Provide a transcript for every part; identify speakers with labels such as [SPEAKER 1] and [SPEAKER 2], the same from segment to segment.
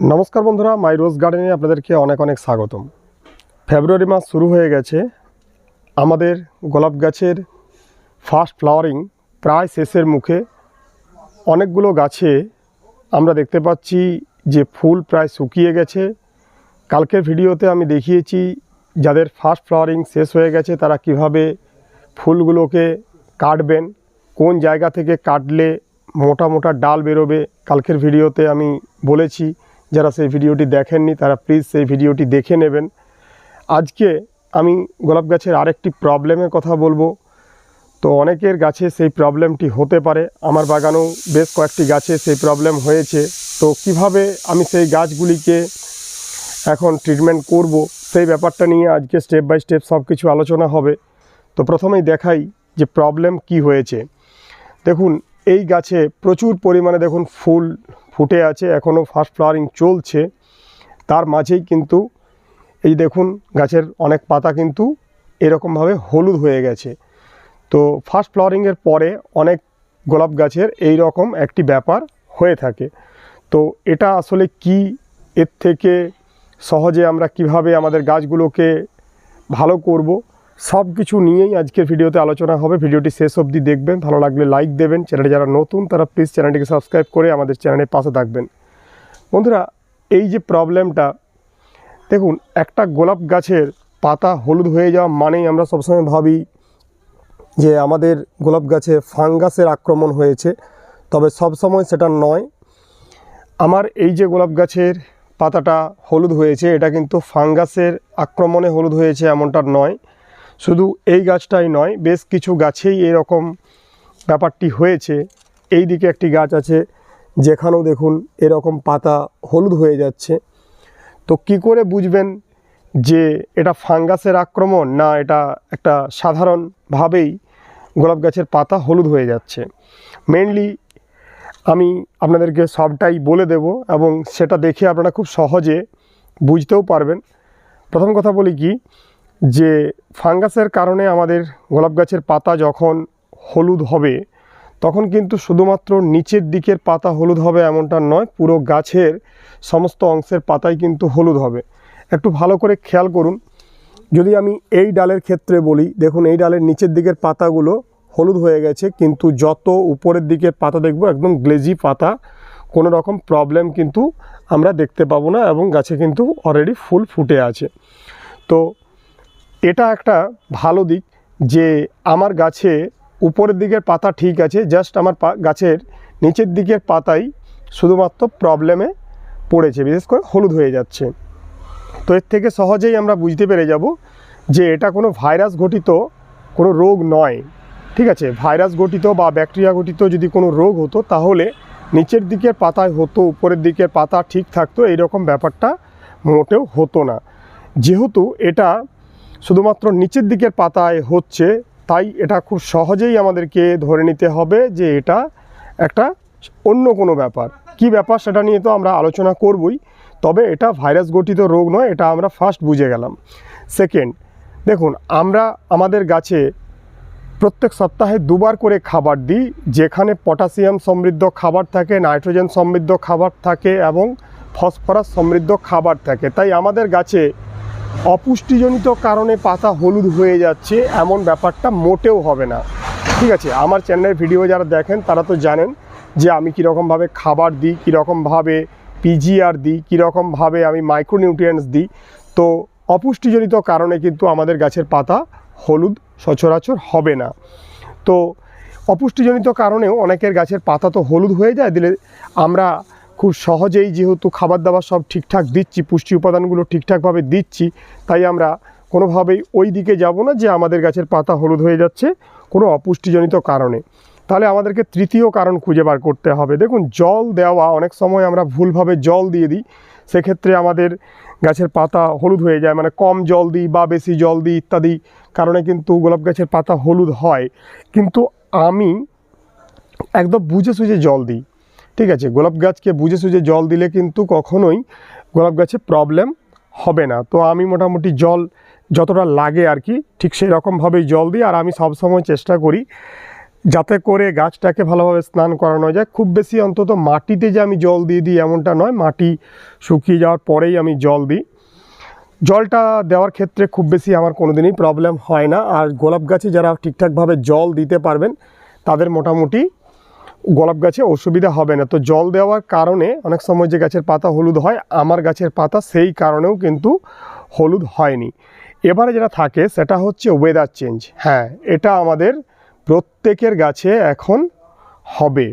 [SPEAKER 1] নমস্কার বন্ধুরা মাই রোজ গার্ডেনে আপনাদেরকে অনেক অনেক স্বাগতম। ফেব্রুয়ারি মাস শুরু হয়ে গেছে। আমাদের গোলাপ গাছের ফার্স্ট ফ্লাওয়ারিং প্রায় শেষের মুখে অনেকগুলো গাছে আমরা দেখতে পাচ্ছি যে ফুল প্রায় শুকিয়ে গেছে। কালকের ভিডিওতে আমি দেখিয়েছি যাদের ফার্স্ট ফ্লাওয়ারিং শেষ হয়ে গেছে, তারা কীভাবে ফুলগুলোকে কাটবেন, কোন জায়গা থেকে কাটলে মোটা মোটা ডাল বেরোবে, কালকের ভিডিওতে আমি বলেছি। যারা সেই ভিডিওটি দেখেননি, তারা প্লিজ সেই ভিডিওটি দেখে নেবেন। আজকে আমি গোলাপ গাছের আরেকটি প্রবলেমের কথা বলব। তো অনেকের গাছে সেই প্রবলেমটি হতে পারে। আমার বাগানেও বেশ কয়েকটি গাছে সেই প্রবলেম হয়েছে। তো কীভাবে আমি সেই গাছগুলিকে এখন ট্রিটমেন্ট করব, সেই ব্যাপারটা নিয়ে আজকে স্টেপ বাই স্টেপ সব কিছু আলোচনা হবে। তো প্রথমেই দেখাই যে প্রবলেম কি হয়েছে। দেখুন, এই গাছে প্রচুর পরিমাণে দেখুন ফুল ফুটে আছে এখনও ফার্স্ট ফ্লাওয়ারিং চলছে। তার মাঝেই কিন্তু এই দেখুন গাছের অনেক পাতা কিন্তু এরকমভাবে হলুদ হয়ে গেছে। তো ফার্স্ট ফ্লাওয়ারিংয়ের পরে অনেক গোলাপ গাছের এই রকম একটি ব্যাপার হয়ে থাকে। তো এটা আসলে কি? এর থেকে সহজে আমরা কীভাবে আমাদের গাছগুলোকে ভালো করব? সব কিছু নিয়েই আজকের ভিডিওতে আলোচনা হবে। ভিডিওটি শেষ অবধি দেখবেন। ভালো লাগলে লাইক দেবেন। চ্যানেলে যারা নতুন, তারা প্লিজ চ্যানেলটিকে সাবস্ক্রাইব করে আমাদের চ্যানেলের পাশে থাকবেন। বন্ধুরা, এই যে প্রবলেমটা দেখুন, একটা গোলাপ গাছের পাতা হলুদ হয়ে যাওয়া মানেই আমরা সবসময় ভাবি যে আমাদের গোলাপ গাছে ফাঙ্গাসের আক্রমণ হয়েছে। তবে সব সময় সেটা নয়। আমার এই যে গোলাপ গাছের পাতাটা হলুদ হয়েছে, এটা কিন্তু ফাঙ্গাসের আক্রমণে হলুদ হয়েছে এমনটা নয়। শুধু এই গাছটাই নয়, বেশ কিছু গাছেই এরকম ব্যাপারটি হয়েছে। এই দিকে একটি গাছ আছে, যেখানেও দেখুন এরকম পাতা হলুদ হয়ে যাচ্ছে। তো কি করে বুঝবেন যে এটা ফাঙ্গাসের আক্রমণ না এটা একটা সাধারণভাবেই গোলাপ গাছের পাতা হলুদ হয়ে যাচ্ছে? মেনলি আমি আপনাদেরকে সবটাই বলে দেব এবং সেটা দেখে আপনারা খুব সহজে বুঝতেও পারবেন। প্রথম কথা বলি কি যে ফাঙ্গাসের কারণে আমাদের গোলাপ গাছের পাতা যখন হলুদ হবে, তখন কিন্তু শুধুমাত্র নিচের দিকের পাতা হলুদ হবে এমনটা নয়, পুরো গাছের সমস্ত অংশের পাতাই কিন্তু হলুদ হবে। একটু ভালো করে খেয়াল করুন। যদি আমি এই ডালের ক্ষেত্রে বলি, দেখুন এই ডালের নিচের দিকের পাতাগুলো হলুদ হয়ে গেছে, কিন্তু যত উপরের দিকের পাতা দেখব, একদম গ্লেজি পাতা, কোনো রকম প্রবলেম কিন্তু আমরা দেখতে পাবো না এবং গাছে কিন্তু অলরেডি ফুল ফুটে আছে। তো এটা একটা ভালো দিক যে আমার গাছে উপরের দিকের পাতা ঠিক আছে জাস্ট আমার গাছের নিচের দিকের পাতাই শুধুমাত্র প্রবলেমে পড়েছে, বিশেষ করে হলুদ হয়ে যাচ্ছে। তো এর থেকে সহজেই আমরা বুঝতে পেরে যাব যে এটা কোনো ভাইরাস ঘটিত কোনো রোগ নয়, ঠিক আছে? ভাইরাস ঘটিত বা ব্যাকটেরিয়া ঘটিত যদি কোনো রোগ হতো, তাহলে নিচের দিকের পাতায় হতো, উপরের দিকের পাতা ঠিক থাকতো, এইরকম ব্যাপারটা মোটেও হতো না। যেহেতু এটা শুধুমাত্র নিচের দিকের পাতায় হচ্ছে, তাই এটা খুব সহজেই আমাদেরকে ধরে নিতে হবে যে এটা একটা অন্য কোনো ব্যাপার। কি ব্যাপার সেটা নিয়ে তো আমরা আলোচনা করবই, তবে এটা ভাইরাস গঠিত রোগ নয়, এটা আমরা ফার্স্ট বুঝে গেলাম। সেকেন্ড দেখুন, আমরা আমাদের গাছে প্রত্যেক সপ্তাহে দুবার করে খাবার দিই, যেখানে পটাশিয়াম সমৃদ্ধ খাবার থাকে, নাইট্রোজেন সমৃদ্ধ খাবার থাকে এবং ফসফরাস সমৃদ্ধ খাবার থাকে। তাই আমাদের গাছে অপুষ্টিজনিত কারণে পাতা হলুদ হয়ে যাচ্ছে, এমন ব্যাপারটা মোটেও হবে না। ঠিক আছে, আমার চ্যানেলের ভিডিও যারা দেখেন, তারা তো জানেন যে আমি কীরকমভাবে খাবার দিই, কীরকমভাবে পিজিআর দিই, কীরকমভাবে আমি মাইক্রোনিউট্রিয়েন্টস দিই। তো অপুষ্টিজনিত কারণে কিন্তু আমাদের গাছের পাতা হলুদ সচরাচর হবে না। তো অপুষ্টিজনিত কারণেও অনেকের গাছের পাতা তো হলুদ হয়ে যায়, দিলে আমরা খুব সহজেই যেহেতু খাবার দাবার সব ঠিকঠাক দিচ্ছি, পুষ্টি উপাদানগুলো ঠিকঠাকভাবে দিচ্ছি, তাই আমরা কোনোভাবেই ওই দিকে যাব না যে আমাদের গাছের পাতা হলুদ হয়ে যাচ্ছে কোনো অপুষ্টিজনিত কারণে। তাহলে আমাদেরকে তৃতীয় কারণ খুঁজে বার করতে হবে। দেখুন, জল দেওয়া, অনেক সময় আমরা ভুলভাবে জল দিয়ে দিই, সেক্ষেত্রে আমাদের গাছের পাতা হলুদ হয়ে যায় মানে কম জল দিই বা বেশি জল দিই ইত্যাদি কারণে কিন্তু গোলাপ গাছের পাতা হলুদ হয়। কিন্তু আমি একদম বুঝে সুঝে জল দিই। ঠিক আছে, গোলাপ গাছকে বুঝে সুঝে জল দিলে কিন্তু কখনোই গোলাপ গাছে প্রবলেম হবে না। তো আমি মোটামুটি জল যতটা লাগে আর কি ঠিক সেই রকমভাবেই জল দিই, আর আমি সবসময় চেষ্টা করি যাতে করে গাছটাকে ভালোভাবে স্নান করানো যায়। খুব বেশি অন্তত মাটিতে যে আমি জল দিয়ে দিই এমনটা নয়, মাটি শুকিয়ে যাওয়ার পরেই আমি জল দিই। জলটা দেওয়ার ক্ষেত্রে খুব বেশি আমার কোনো দিনই প্রবলেম হয় না, আর গোলাপ গাছে যারা ঠিকঠাকভাবে জল দিতে পারবেন, তাদের মোটামুটি গোলাপ গাছে অসুবিধা হবে না। তো জল দেওয়ার কারণে অনেক সময় যে গাছের পাতা হলুদ হয়, আমার গাছের পাতা সেই কারণেও কিন্তু হলুদ হয়নি। এবারে যেটা থাকে, সেটা হচ্ছে ওয়েদার চেঞ্জ হ্যাঁ এটা আমাদের প্রত্যেকের গাছে এখন হবে।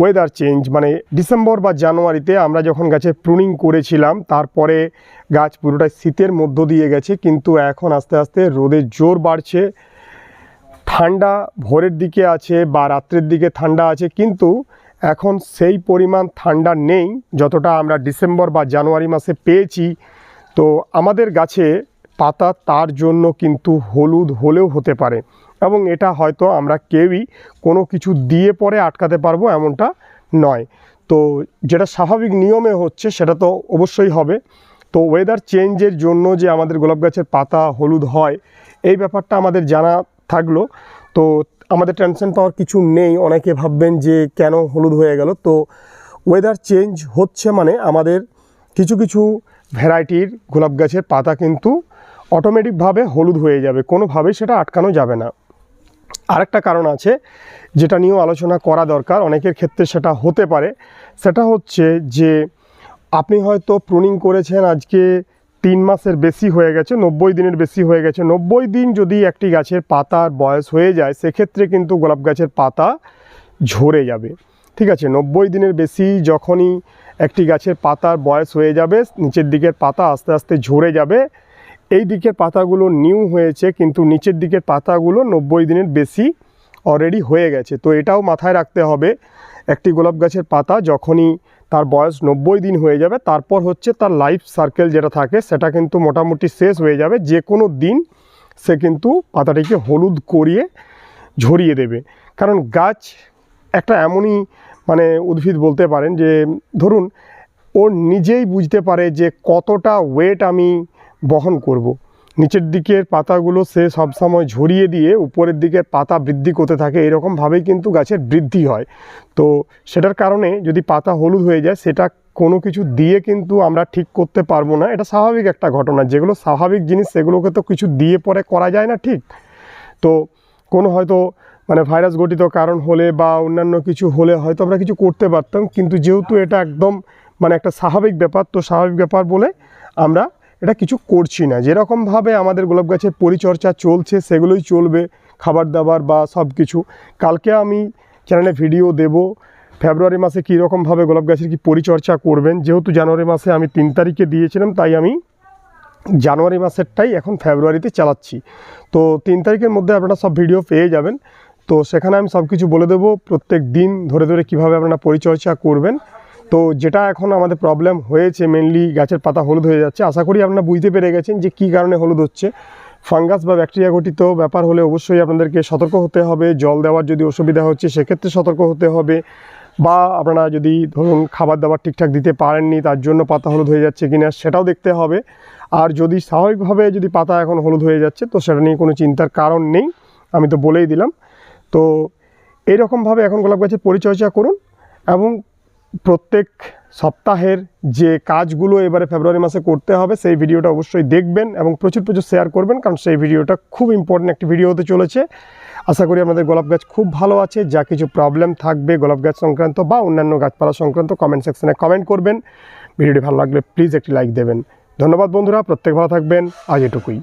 [SPEAKER 1] ওয়েদার চেঞ্জ মানে ডিসেম্বর বা জানুয়ারিতে আমরা যখন গাছে প্রুনিং করেছিলাম, তারপরে গাছ পুরোটাই শীতের মধ্য দিয়ে গেছে, কিন্তু এখন আস্তে আস্তে রোদের জোর বাড়ছে। ঠান্ডা ভোরের দিকে আছে বা রাত্রের দিকে ঠান্ডা আছে, কিন্তু এখন সেই পরিমাণ ঠান্ডা নেই যতটা আমরা ডিসেম্বর বা জানুয়ারি মাসে পেয়েছি। তো আমাদের গাছে পাতা তার জন্য কিন্তু হলুদ হলেও হতে পারে এবং এটা হয়তো আমরা কেউই কোনো কিছু দিয়ে পরে আটকাতে পারব এমনটা নয়। তো যেটা স্বাভাবিক নিয়মে হচ্ছে সেটা তো অবশ্যই হবে। তো ওয়েদার চেঞ্জের জন্য যে আমাদের গোলাপ গাছের পাতা হলুদ হয়, এই ব্যাপারটা আমাদের জানা থাকল। তো আমাদের টেনশন পাওয়ার কিছু নেই। অনেকে ভাববেন যে কেন হলুদ হয়ে গেল। তো ওয়েদার চেঞ্জ হচ্ছে মানে আমাদের কিছু কিছু ভ্যারাইটির গোলাপ গাছের পাতা কিন্তু অটোমেটিকভাবে হলুদ হয়ে যাবে। কোনোভাবেই সেটা আটকানো যাবে না। আরেকটা কারণ আছে যেটা নিয়েও আলোচনা করা দরকার। অনেকের ক্ষেত্রে সেটা হতে পারে। সেটা হচ্ছে যে আপনি হয়তো প্রুনিং করেছেন আজকে তিন মাসের বেশি হয়ে গেছে, নব্বই দিনের বেশি হয়ে গেছে। নব্বই দিন যদি একটি গাছের পাতার বয়স হয়ে যায়, সেক্ষেত্রে কিন্তু গোলাপ গাছের পাতা ঝরে যাবে। ঠিক আছে, নব্বই দিনের বেশি যখনই একটি গাছের পাতার বয়স হয়ে যাবে, নিচের দিকের পাতা আস্তে আস্তে ঝরে যাবে, এই দিকের পাতাগুলো নিউ হয়েছে, কিন্তু নিচের দিকের পাতাগুলো নব্বই দিনের বেশি অলরেডি হয়ে গেছে তো এটাও মাথায় রাখতে হবে, একটি গোলাপ গাছের পাতা যখনই তার বয়স নব্বই দিন হয়ে যাবে, তারপর হচ্ছে তার লাইফ সার্কেল যেটা থাকে, সেটা কিন্তু মোটামুটি শেষ হয়ে যাবে যে কোনো দিন সে কিন্তু পাতাটিকে হলুদ করিয়ে ঝরিয়ে দেবে কারণ গাছ একটা এমনই মানে উদ্ভিদ বলতে পারেন যে, ধরুন, ও নিজেই বুঝতে পারে যে কতটা ওয়েট আমি বহন করব। নিচের দিকের পাতাগুলো সে সবসময় ঝরিয়ে দিয়ে উপরের দিকে পাতা বৃদ্ধি করতে থাকে, এরকমভাবেই কিন্তু গাছের বৃদ্ধি হয়। তো সেটার কারণে যদি পাতা হলুদ হয়ে যায়, সেটা কোনো কিছু দিয়ে কিন্তু আমরা ঠিক করতে পারব না। এটা স্বাভাবিক একটা ঘটনা। যেগুলো স্বাভাবিক জিনিস, সেগুলোকে তো কিছু দিয়ে পরে করা যায় না ঠিক। তো কোনো হয়তো মানে ভাইরাস গঠিত কারণ হলে বা অন্যান্য কিছু হলে হয়তো আমরা কিছু করতে পারতাম, কিন্তু যেহেতু এটা একদম মানে একটা স্বাভাবিক ব্যাপার, তো স্বাভাবিক ব্যাপার বলে আমরা এটা কিছু করছি না। যেরকমভাবে আমাদের গোলাপ গাছের পরিচর্যা চলছে, সেগুলোই চলবে খাবার দাবার বা সব কিছু কালকে আমি চ্যানেলে ভিডিও দেব ফেব্রুয়ারি মাসে কী রকমভাবে গোলাপ গাছের কি পরিচর্যা করবেন? যেহেতু জানুয়ারি মাসে আমি তিন তারিখে দিয়েছিলাম, তাই আমি জানুয়ারি মাসেরটাই এখন ফেব্রুয়ারিতে চালাচ্ছি। তো তিন তারিখের মধ্যে আপনারা সব ভিডিও পেয়ে যাবেন। তো সেখানে আমি সব কিছু বলে দেবো, প্রত্যেক দিন ধরে ধরে কীভাবে আপনারা পরিচর্যা করবেন। তো যেটা এখন আমাদের প্রবলেম হয়েছে মেনলি গাছের পাতা হলুদ হয়ে যাচ্ছে। আশা করি আপনারা বুঝতে পেরে গেছেন যে কী কারণে হলুদ হচ্ছে। ফাঙ্গাস বা ব্যাকটেরিয়া ঘটিত ব্যাপার হলে অবশ্যই আপনাদেরকে সতর্ক হতে হবে। জল দেওয়ার যদি অসুবিধা হচ্ছে, সেক্ষেত্রে সতর্ক হতে হবে। বা আপনারা যদি ধরুন খাবার দাবার ঠিকঠাক দিতে পারেননি, তার জন্য পাতা হলুদ হয়ে যাচ্ছে কিনা সেটাও দেখতে হবে। আর যদি স্বাভাবিকভাবে যদি পাতা এখন হলুদ হয়ে যাচ্ছে, তো সেটা নিয়ে কোনো চিন্তার কারণ নেই। আমি তো বলেই দিলাম। তো এইরকমভাবে এখন গোলাপ গাছের পরিচর্যা করুন এবং প্রত্যেক সপ্তাহের যে কাজগুলো এবারে ফেব্রুয়ারি মাসে করতে হবে, সেই ভিডিওটা অবশ্যই দেখবেন এবং প্রচুর প্রচুর শেয়ার করবেন, কারণ সেই ভিডিওটা খুব ইম্পর্টেন্ট একটি ভিডিও হতে চলেছে। আশা করি আপনাদের গোলাপ গাছ খুব ভালো আছে, যা কিছু প্রবলেম থাকবে গোলাপ গাছ সংক্রান্ত বা অন্যান্য গাছপালা সংক্রান্ত কমেন্ট সেকশনে কমেন্ট করবেন। ভিডিওটি ভালো লাগলে প্লিজ একটি লাইক দেবেন। ধন্যবাদ বন্ধুরা, প্রত্যেক ভালো থাকবেন, আজ এটুকুই।